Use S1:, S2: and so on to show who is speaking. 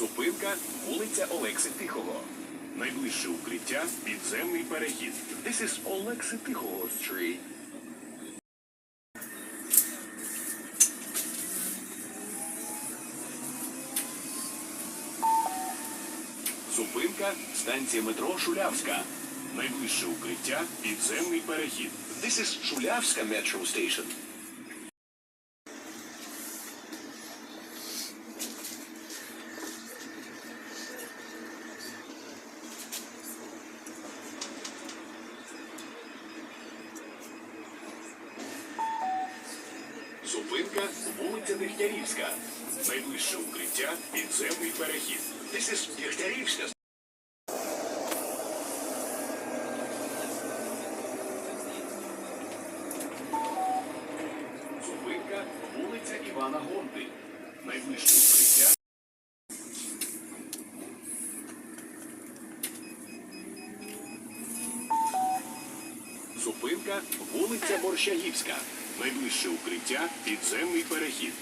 S1: Зупинка вулиця Олекси Тихого. Найближче укриття підземний перехід. This is Олекси Тихого Street. Зупинка станція метро Шулявська. Найближче укриття підземний перехід. This is Шулявська Metro Station. Зупинка вулиця Дегтярівська. Найближче укриття підземний перехід. This is Дегтярівська. Зупинка вулиця Івана Гонти. Найближче укриття. Зупинка вулиця Борщагівська. Найближче укриття підземний перехід.